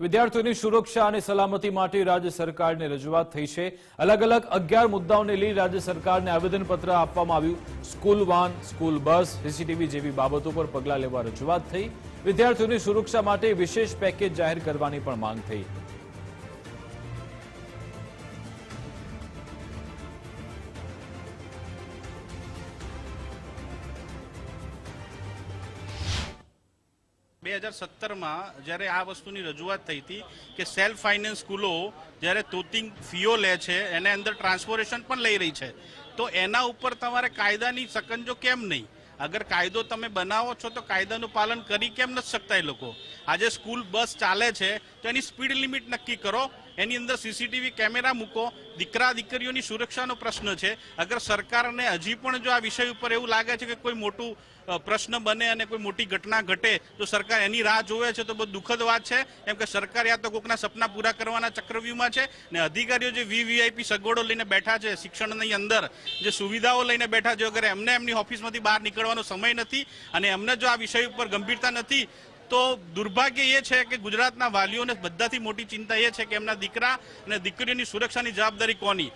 વિદ્યાર્થીઓની સુરક્ષા અને સલામતી માટે રાજ્ય સરકારને રજૂઆત થઈ છે. અલગ અલગ અગિયાર મુદ્દાઓને લઈ રાજ્ય સરકારને આવેદનપત્ર આપવામાં આવ્યું. School van, school bus, CCTV જેવી બાબતો પર પગલાં લેવા રજૂઆત થઈ. વિદ્યાર્થીઓની સુરક્ષા માટે વિશેષ પેકેજ જાહેર કરવાની પણ માંગ થઈ. બે હજાર સત્તરમાં જ્યારે આ વસ્તુની રજૂઆત થઈ હતી કે સેલ્ફ ફાઇનાન્સ સ્કૂલો જ્યારે તોતિંગ ફીઓ લે છે, એને અંદર ટ્રાન્સપોરેશન પણ લઈ રહી છે. તો એના ઉપર તમારે કાયદાની સકંજો કેમ નહીં? અગર કાયદો તમે બનાવો છો તો કાયદાનું પાલન કરી કેમ નથી શકતા એ લોકો? આજે સ્કૂલ બસ ચાલે છે, તો એની સ્પીડ લિમિટ નક્કી કરો. એની અંદર સીસીટીવી કેમેરા મૂકો. દીકરા, દીકરીઓની સુરક્ષાનો પ્રશ્ન છે. અગર સરકારને હજી પણ જો આ વિષય ઉપર એવું લાગે છે કે કોઈ મોટું પ્રશ્ન બને અને કોઈ મોટી ઘટના ઘટે, તો સરકાર એની રાહ જોવે છે તો બહુ દુઃખદ વાત છે. એમ કે સરકાર યા તો કોકના સપના પૂરા કરવાના ચક્રવ્યૂહમાં છે ને અધિકારીઓ જે વીવીઆઈપી સગવડો લઈને બેઠા છે, શિક્ષણની અંદર જે સુવિધાઓ લઈને બેઠા છે, અગર એમને એમની ઓફિસમાંથી બહાર નીકળવાનો સમય નથી અને એમને જો આ વિષય ઉપર ગંભીરતા નથી તો દુર્ભાગ્ય એ છે કે ગુજરાતના વાલીઓને બધાથી મોટી ચિંતા એ છે કે એમના દીકરા અને દીકરીઓની સુરક્ષાની જવાબદારી કોની?